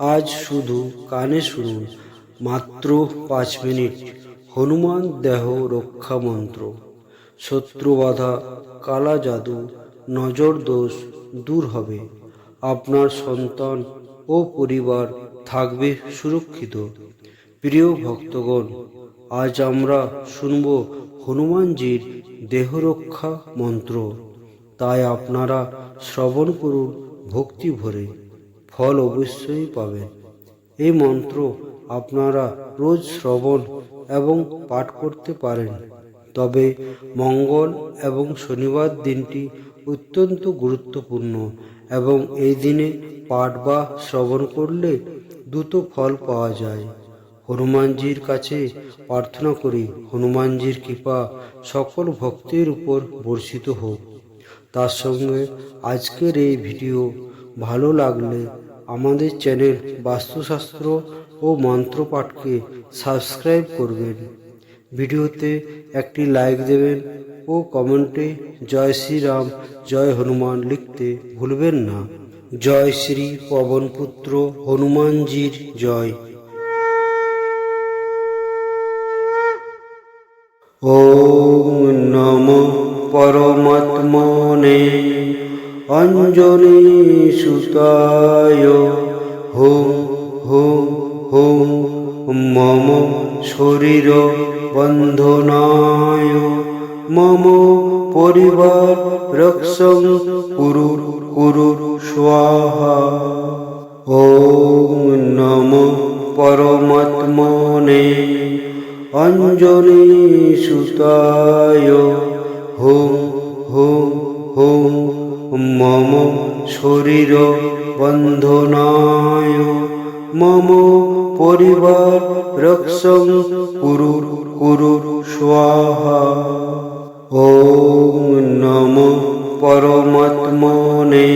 আজ শুধু কানে শুনুন, মাত্র পাঁচ মিনিট। হনুমান দেহ রক্ষা মন্ত্র। শত্রু বাধা, কালা জাদু, নজর দোষ দূর হবে। আপনার সন্তান ও পরিবার থাকবে সুরক্ষিত। প্রিয় ভক্তগণ, আজ আমরা শুনব হনুমানজির দেহরক্ষা মন্ত্র। তাই আপনারা শ্রবণ করুন ভক্তি ভরে। ফল অবশ্যই পাবেন। এই মন্ত্র আপনারা রোজ শ্রবণ এবং পাঠ করতে পারেন। তবে মঙ্গল এবং শনিবার দিনটি অত্যন্ত গুরুত্বপূর্ণ এবং এই দিনে পাঠ বা শ্রবণ করলে দ্রুত ফল পাওয়া যায়। হনুমানজির কাছে প্রার্থনা করি, হনুমানজির কৃপা সকল ভক্তের উপর বর্ষিত হোক। তার সঙ্গে আজকের এই ভিডিও ভালো লাগলে আমাদের চ্যানেল বাস্তুশাস্ত্র ও মন্ত্রপাঠকে সাবস্ক্রাইব করবেন ভিডিওতে একটি লাইক দেবেন ও কমেন্টে জয় শ্রীরাম জয় হনুমান লিখতে ভুলবেন না জয় শ্রী পবনপুত্র হনুমানজির জয় ॐ नमो परमात्मने অঞ্জলি সুতায় হোম হোম হোম মম শরীর বন্ধনায় মম পরিবার রক্ষং কুরু কুরু স্বাহা। ওম নম পরমাত্মনে অঞ্জলি সুতায় হোম হোম হোম মম শরীর বন্ধনায়। মম পরিবার রক্ষং কুরু কুরু স্বাহা। ॐ নমো পরমাত্মনে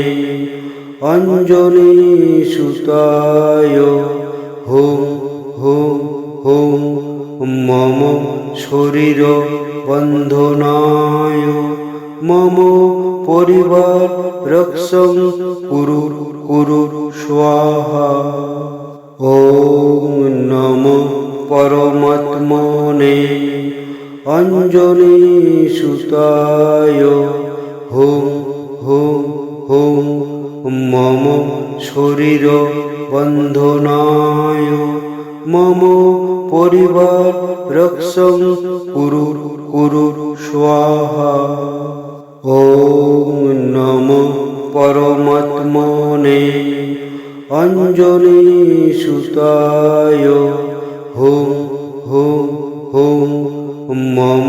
অঞ্জনীসুতায় হুম হুম হুম মম শরীর বন্ধনায়। মম পরিবার রক্ষং কুরু কুরু স্বাহা। ॐ নমো পরমাত্মনে অঞ্জনীসুতায় হুম হুম হুম, মম শরীর বন্ধনায়। মম পরিবার রক্ষং কুরু কুরু স্বাহা। ॐ নমো পরমাত্মনে অঞ্জনীসুতায় হুম হুম হুম, মম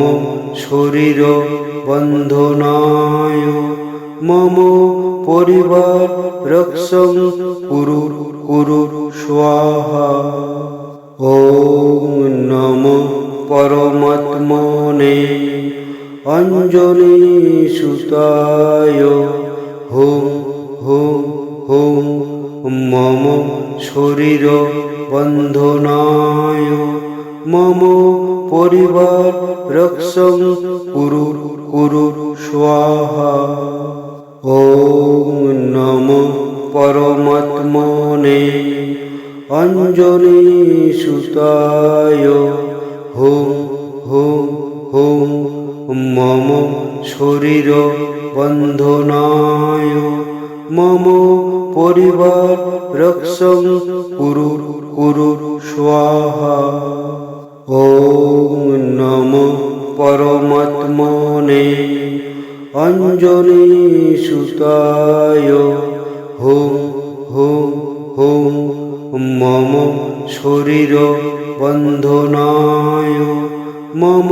শরীর বন্ধনায়। মম পরিবার রক্ষং কুরু কুরু স্বাহা। ॐ নমো পরমাত্মনে অঞ্জনীসুতায় হুম হুম হুম মম শরীর বন্ধনায় মম পরিবার রক্ষং কুরু কুরু স্বাহা ॐ নমো পরমাত্মনে অঞ্জনীসুতায় হুম হুম হুম, মম শরীর বন্ধনায় মম পরিবার রক্ষং কুরু কুরু স্বাহা। ॐ নমো পরমাত্মনে অঞ্জনীসুতায় হুম হুম হুম মম শরীর বন্ধনায়। মম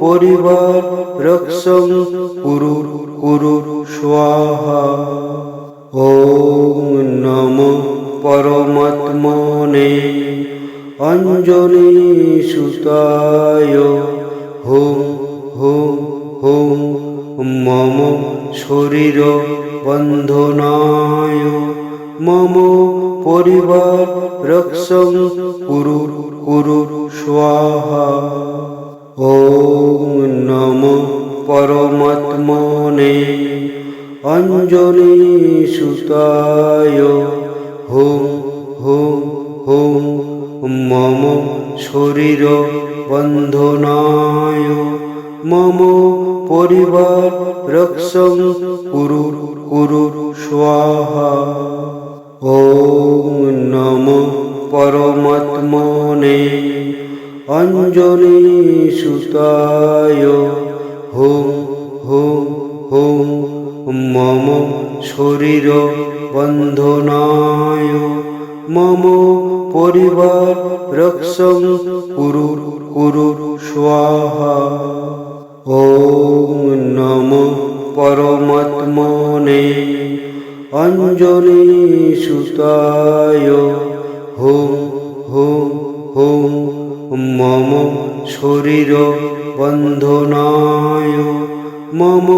পরিবার রক্ষং কুরু কুরু স্বাহা। ॐ নমো পরমাত্মনে অঞ্জনীসুতায় হুম হুম হুম মম শরীর বন্ধনায়। মম পরিবার রক্ষং কুরু কুরু স্বাহা। ॐ নমো পরমাত্মনে অঞ্জনীসুতায় হুম হুম, মম শরীর বন্ধনায়। মম পরিবার রক্ষং কুরু কুরু স্বাহা। ॐ नमो परमात्मने अञ्जनीसुताय हुं हुं हुं मम শরীর বন্ধনায় মম পরিবার রক্ষং কুরু কুরু স্বাহা ॐ नमो परमात्मने অঞ্জনীসুতায় হুম হুম হুম, মম শরীর বন্ধনায় মম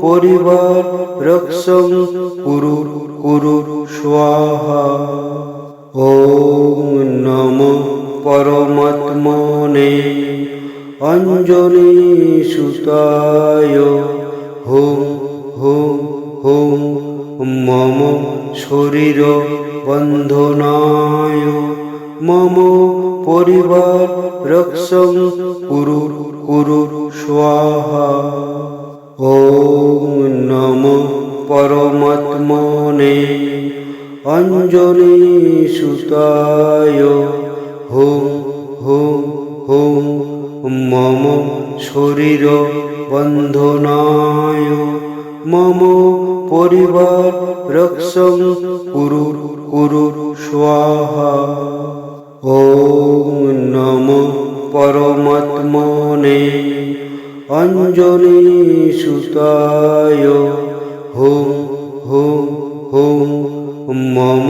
পরিবার রক্ষং কুরু কুরু স্বাহা। ॐ নমো পরমাত্মনে অঞ্জনীসুতায় হুম শরীর বন্ধনায় মম পরিবার রক্ষং কুরু কুরু স্বাহা। ॐ নমো পরমাত্মনে অঞ্জনীসুতায় হুম হুম হুম, মম শরীর বন্ধনায় মম পরিবার রক্ষং কুরু কুরু স্বাহা। ॐ নমো পরমাত্মনে অঞ্জনীসুতায় হুম হুম হুম, মম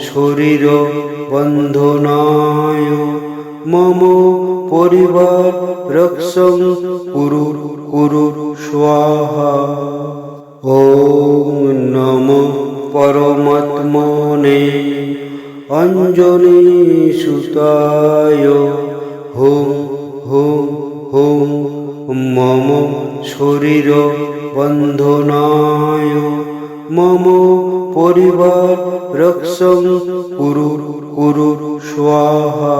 শরীর বন্ধনায়। মম পরিবার রক্ষং কুরু কুরু স্বাহা। ॐ নমো পরমাত্মনে অঞ্জনীসুতায় হুম হুম হুম, মম শরীর বন্ধনায় মম পরিবার রক্ষং কুরু কুরু স্বাহা।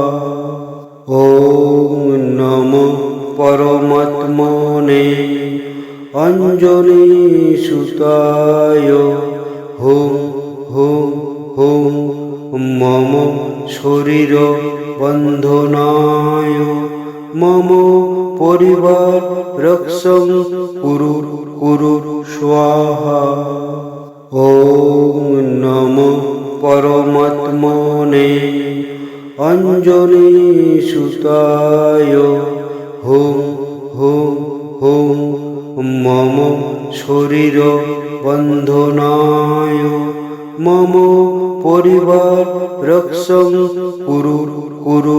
ॐ নমো পরমাত্মনে অঞ্জনীসুতায় হুম হুম হুম মম শরীর বন্ধনায় মম পরিবার রক্ষং কুরু কুরু স্বাহা। ॐ নমো পরমাত্মনে অঞ্জনীসুতায় হুম হুম হুম মম শরীর বন্ধনায় মম পরিবার রক্ষং কুরু কুরু